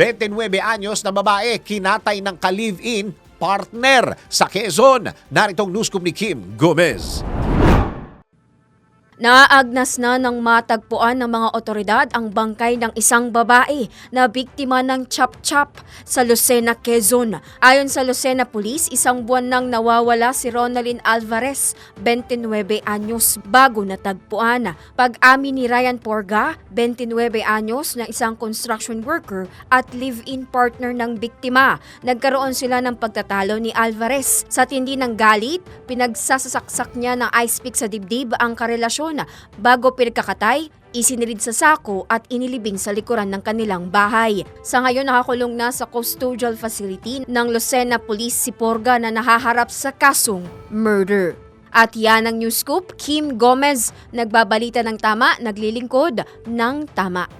29 anyos na babae kinatay ng ka-live-in partner sa Quezon. Naritong newscoop ni Kim Gomez. Naaagnas na ng matagpuan ng mga otoridad ang bangkay ng isang babae na biktima ng chop-chop sa Lucena, Quezon. Ayon sa Lucena Police, isang buwan nang nawawala si Ronaldin Alvarez, 29 anyos, bago natagpuan. Pag-amin ni Ryan Porga, 29 anyos, na isang construction worker at live-in partner ng biktima. Nagkaroon sila ng pagtatalo ni Alvarez. Sa tindi ng galit, pinagsasaksak niya ng ice pick sa dibdib ang karelasyon bago pinagkakatay, isinilid sa sako at inilibing sa likuran ng kanilang bahay. Sa ngayon nakakulong na sa custodial facility ng Lucena Police si Porga na nahaharap sa kasong murder. At yan ang news scoop, Kim Gomez, nagbabalita ng tama, naglilingkod ng tama.